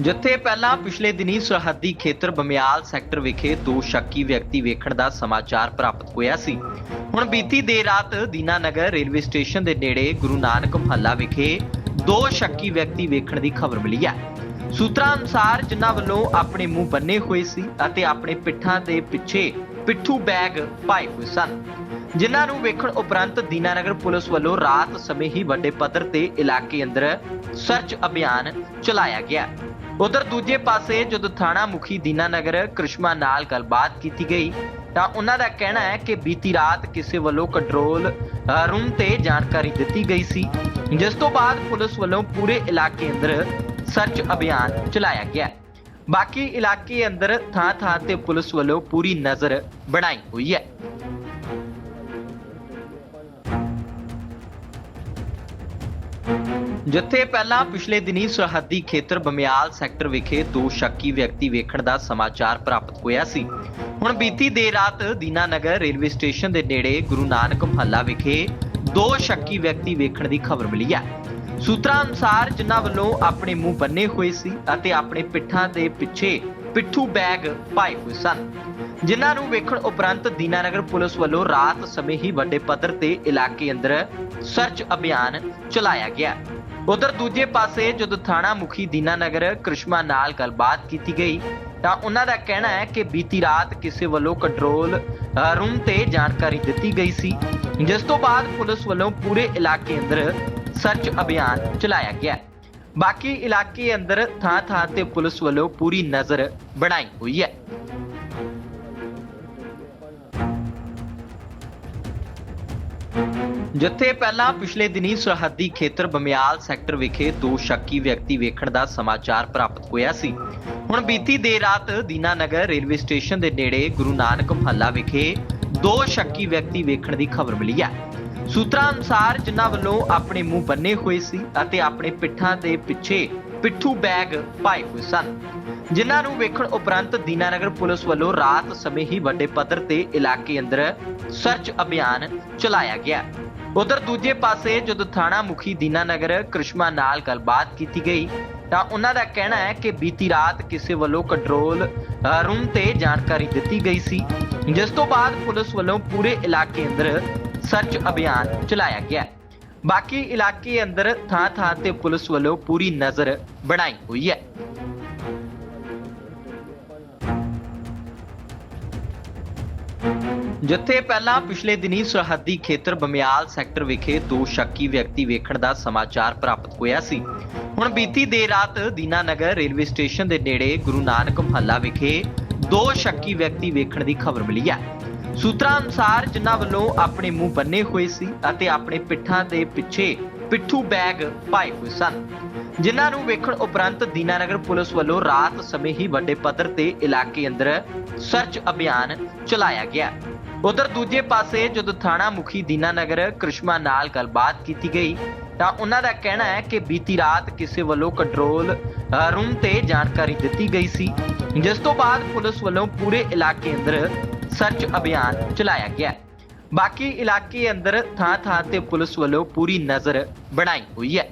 ਜਿੱਥੇ ਪਹਿਲਾਂ ਪਿਛਲੇ ਦਿਨੀ ਸਰਹੱਦੀ ਖੇਤਰ ਬਮਿਆਲ ਸੈਕਟਰ ਵਿਖੇ ਦੋ ਸ਼ੱਕੀ ਵਿਅਕਤੀ ਵੇਖਣ ਦਾ ਸਮਾਚਾਰ ਪ੍ਰਾਪਤ ਹੋਇਆ ਸੀ। ਹੁਣ ਬੀਤੀ ਦੇਰ ਰਾਤ ਦੀਨਾ ਨਗਰ ਰੇਲਵੇ ਸਟੇਸ਼ਨ ਦੇ ਨੇੜੇ ਗੁਰੂ ਨਾਨਕ ਮਹੱਲਾ ਵਿਖੇ ਦੋ ਸ਼ੱਕੀ ਵਿਅਕਤੀ ਵੇਖਣ ਦੀ ਖਬਰ ਮਿਲੀ ਹੈ। ਸੂਤਰਾਂ ਅਨੁਸਾਰ ਜਿਨ੍ਹਾਂ ਵੱਲੋਂ ਆਪਣੇ ਮੂੰਹ ਬੰਨੇ ਹੋਏ ਸੀ ਅਤੇ ਆਪਣੇ ਪਿੱਠਾਂ ਦੇ ਪਿੱਛੇ ਪਿੱਠੂ ਬੈਗ ਪਾਏ ਹੋਏ ਸਨ। ਜਿਨ੍ਹਾਂ ਨੂੰ ਵੇਖਣ ਉਪਰੰਤ ਦੀਨਾ ਨਗਰ ਪੁਲਿਸ ਵੱਲੋਂ ਰਾਤ ਸਮੇਂ ਹੀ ਵੱਡੇ ਪੱਧਰ ਤੇ ਇਲਾਕੇ ਅੰਦਰ ਸਰਚ ਅਭਿਆਨ ਚਲਾਇਆ ਗਿਆ। ਉਧਰ ਦੂਜੇ ਪਾਸੇ ਜਦੋਂ ਥਾਣਾ ਮੁਖੀ ਦੀਨਾਨਗਰ ਕ੍ਰਿਸ਼ਮਾ ਨਾਲ ਗੱਲਬਾਤ ਕੀਤੀ ਗਈ, ਤਾਂ ਉਹਨਾਂ ਦਾ ਕਹਿਣਾ ਹੈ ਕਿ ਬੀਤੀ ਰਾਤ ਕਿਸੇ ਵੱਲੋਂ ਕੰਟਰੋਲ ਰੂਮ ਤੇ ਜਾਣਕਾਰੀ ਦਿੱਤੀ ਗਈ ਸੀ, ਜਿਸ ਤੋਂ ਬਾਅਦ ਪੁਲਿਸ ਵੱਲੋਂ ਪੂਰੇ ਇਲਾਕੇ ਅੰਦਰ ਸਰਚ ਅਭਿਆਨ ਚਲਾਇਆ ਗਿਆ। ਬਾਕੀ ਇਲਾਕੇ ਅੰਦਰ ਥਾਂ-ਥਾਂ ਤੇ ਪੁਲਿਸ ਵੱਲੋਂ ਪੂਰੀ ਨਜ਼ਰ ਬਣਾਈ ਹੋਈ ਹੈ। ਜਿੱਥੇ ਪਹਿਲਾਂ ਪਿਛਲੇ ਦਿਨੀ ਸਰਹੱਦੀ ਖੇਤਰ ਬਮਿਆਲ ਸੈਕਟਰ ਵਿਖੇ ਦੋ ਸ਼ੱਕੀ ਵਿਅਕਤੀ ਵੇਖਣ ਦਾ ਸਮਾਚਾਰ ਪ੍ਰਾਪਤ ਹੋਇਆ ਸੀ। ਹੁਣ ਬੀਤੀ ਦੇਰ ਰਾਤ ਦੀਨਾ ਨਗਰ ਰੇਲਵੇ ਸਟੇਸ਼ਨ ਦੇ ਨੇੜੇ ਗੁਰੂ ਨਾਨਕ ਮਹੱਲਾ ਵਿਖੇ ਦੋ ਸ਼ੱਕੀ ਵਿਅਕਤੀ ਵੇਖਣ ਦੀ ਖਬਰ ਮਿਲੀ ਹੈ। ਸੂਤਰਾਂ ਅਨੁਸਾਰ ਜਿਨ੍ਹਾਂ ਵੱਲੋਂ ਆਪਣੇ ਮੂੰਹ ਬੰਨੇ ਹੋਏ ਸੀ ਅਤੇ ਆਪਣੇ ਪਿੱਠਾਂ ਦੇ ਪਿੱਛੇ ਪਿੱਠੂ ਬੈਗ ਪਾਏ ਹੋਏ ਸਨ। ਜਿਨ੍ਹਾਂ ਨੂੰ ਵੇਖਣ ਉਪਰੰਤ ਦੀਨਾਨਗਰ ਪੁਲਿਸ ਵੱਲੋਂ ਰਾਤ ਸਮੇਂ ਹੀ ਵੱਡੇ ਪੱਧਰ ਤੇ ਇਲਾਕੇ ਅੰਦਰ ਸਰਚ ਅਭਿਆਨ ਚਲਾਇਆ ਗਿਆ। ਉੱਧਰ ਦੂਜੇ ਪਾਸੇ ਜਦੋਂ ਥਾਣਾ ਮੁਖੀ ਦੀਨਾਨਗਰ ਕਰਿਸ਼ਮਾ ਨਾਲ ਗੱਲਬਾਤ ਕੀਤੀ ਗਈ, ਤਾਂ ਉਹਨਾਂ ਦਾ ਕਹਿਣਾ ਹੈ ਕਿ ਬੀਤੀ ਰਾਤ ਕਿਸੇ ਵੱਲੋਂ ਕੰਟਰੋਲ ਰੂਮ ਤੇ ਜਾਣਕਾਰੀ ਦਿੱਤੀ ਗਈ ਸੀ, ਜਿਸ ਤੋਂ ਬਾਅਦ ਪੁਲਿਸ ਵੱਲੋਂ ਪੂਰੇ ਇਲਾਕੇ ਅੰਦਰ ਸਰਚ ਅਭਿਆਨ ਚਲਾਇਆ ਗਿਆ। ਬਾਕੀ ਇਲਾਕੇ ਅੰਦਰ ਥਾਂ-ਥਾਂ ਤੇ ਪੁਲਿਸ ਵੱਲੋਂ ਪੂਰੀ ਨਜ਼ਰ ਬਣਾਈ ਹੋਈ ਹੈ। ਜਿੱਥੇ ਪਹਿਲਾਂ ਪਿਛਲੇ ਦਿਨੀ ਸਰਹੱਦੀ ਖੇਤਰ ਬਮਿਆਲ ਸੈਕਟਰ ਵਿਖੇ ਦੋ ਸ਼ੱਕੀ ਵਿਅਕਤੀ ਵੇਖਣ ਦਾ ਸਮਾਚਾਰ ਪ੍ਰਾਪਤ ਹੋਇਆ ਸੀ। ਹੁਣ ਬੀਤੀ ਦੇਰ ਰਾਤ ਦੀਨਾ ਨਗਰ ਰੇਲਵੇ ਸਟੇਸ਼ਨ ਦੇ ਨੇੜੇ ਗੁਰੂ ਨਾਨਕ ਮਹੱਲਾ ਵਿਖੇ ਦੋ ਸ਼ੱਕੀ ਵਿਅਕਤੀ ਵੇਖਣ ਦੀ ਖਬਰ ਮਿਲੀ ਹੈ। ਸੂਤਰਾਂ ਅਨੁਸਾਰ ਜਿਨ੍ਹਾਂ ਵੱਲੋਂ ਆਪਣੇ ਮੂੰਹ ਬੰਨੇ ਹੋਏ ਸੀ ਅਤੇ ਆਪਣੇ ਪਿੱਠਾਂ ਦੇ ਪਿੱਛੇ ਪਿੱਠੂ ਬੈਗ ਪਾਏ ਹੋਏ ਸਨ। ਜਿਨ੍ਹਾਂ ਨੂੰ ਵੇਖਣ ਉਪਰੰਤ ਦੀਨਾਨਗਰ ਪੁਲਿਸ ਵੱਲੋਂ ਰਾਤ ਸਮੇਂ ਹੀ ਵੱਡੇ ਪੱਧਰ ਤੇ ਇਲਾਕੇ ਅੰਦਰ ਸਰਚ ਅਭਿਆਨ ਚਲਾਇਆ ਗਿਆ। ਉਧਰ ਦੂਜੇ ਪਾਸੇ ਜਦੋਂ ਥਾਣਾ ਮੁਖੀ ਦੀਨਾ ਨਗਰ ਕ੍ਰਿਸ਼ਮਾ ਨਾਲ ਗੱਲਬਾਤ ਕੀਤੀ ਗਈ, ਤਾਂ ਉਹਨਾਂ ਦਾ ਕਹਿਣਾ ਹੈ ਕਿ ਬੀਤੀ ਰਾਤ ਕਿਸੇ ਵੱਲੋਂ ਕੰਟਰੋਲ ਰੂਮ ਤੇ ਜਾਣਕਾਰੀ ਦਿੱਤੀ ਗਈ ਸੀ, ਜਿਸ ਤੋਂ ਬਾਅਦ ਪੁਲਿਸ ਵੱਲੋਂ ਪੂਰੇ ਇਲਾਕੇ ਅੰਦਰ ਸਰਚ ਅਭਿਆਨ ਚਲਾਇਆ ਗਿਆ ਬਾਕੀ ਇਲਾਕੇ ਅੰਦਰ ਥਾਂ-ਥਾਂ ਤੇ ਪੁਲਿਸ ਵੱਲੋਂ ਪੂਰੀ ਨਜ਼ਰ ਬਣਾਈ ਹੋਈ ਹੈ। ਜਿੱਥੇ ਪਹਿਲਾਂ ਪਿਛਲੇ ਦਿਨੀ ਸਰਹੱਦੀ ਖੇਤਰ ਬਮਿਆਲ ਸੈਕਟਰ ਵਿਖੇ ਦੋ ਸ਼ੱਕੀ ਵਿਅਕਤੀ ਵੇਖਣ ਦਾ ਸਮਾਚਾਰ ਪ੍ਰਾਪਤ ਹੋਇਆ ਸੀ। ਹੁਣ ਬੀਤੀ ਦੇਰ ਰਾਤ ਦੀਨਾਨਗਰ ਰੇਲਵੇ ਸਟੇਸ਼ਨ ਦੇ ਨੇੜੇ ਗੁਰੂ ਨਾਨਕ ਮਹੱਲਾ ਵਿਖੇ ਦੋ ਸ਼ੱਕੀ ਵਿਅਕਤੀ ਵੇਖਣ ਦੀ ਖਬਰ ਮਿਲੀ ਹੈ। ਸੂਤਰਾਂ ਅਨੁਸਾਰ ਜਿਨ੍ਹਾਂ ਵੱਲੋਂ ਆਪਣੇ ਮੂੰਹ ਬੰਨੇ ਹੋਏ ਸੀ ਅਤੇ ਆਪਣੇ ਪਿੱਠਾਂ ਦੇ ਪਿੱਛੇ ਪਿੱਠੂ ਬੈਗ ਪਾਏ ਹੋਏ ਸਨ। ਜਿਨ੍ਹਾਂ ਨੂੰ ਵੇਖਣ ਉਪਰੰਤ ਦੀਨਾਨਗਰ ਪੁਲਿਸ ਵੱਲੋਂ ਰਾਤ ਸਮੇਂ ਹੀ ਵੱਡੇ ਪੱਧਰ ਤੇ ਇਲਾਕੇ ਅੰਦਰ ਸਰਚ ਅਭਿਆਨ ਚਲਾਇਆ ਗਿਆ। ਉਧਰ ਦੂਜੇ ਪਾਸੇ ਜਦੋਂ ਥਾਣਾ ਮੁਖੀ ਦੀਨਾਨਗਰ ਕ੍ਰਿਸ਼ਮਾ ਨਾਲ ਗੱਲਬਾਤ ਕੀਤੀ ਗਈ, ਤਾਂ ਉਹਨਾਂ ਦਾ ਕਹਿਣਾ ਹੈ ਕਿ ਬੀਤੀ ਰਾਤ ਕਿਸੇ ਵੱਲੋਂ ਕੰਟਰੋਲ ਰੂਮ ਤੇ ਜਾਣਕਾਰੀ ਦਿੱਤੀ ਗਈ ਸੀ, ਜਿਸ ਤੋਂ ਬਾਅਦ ਪੁਲਿਸ ਵੱਲੋਂ ਪੂਰੇ ਇਲਾਕੇ ਅੰਦਰ ਸਰਚ ਅਭਿਆਨ ਚਲਾਇਆ ਗਿਆ। ਬਾਕੀ ਇਲਾਕੇ ਅੰਦਰ ਥਾਂ ਥਾਂ ਤੇ ਪੁਲਿਸ ਵੱਲੋਂ ਪੂਰੀ ਨਜ਼ਰ ਬਣਾਈ ਹੋਈ ਹੈ।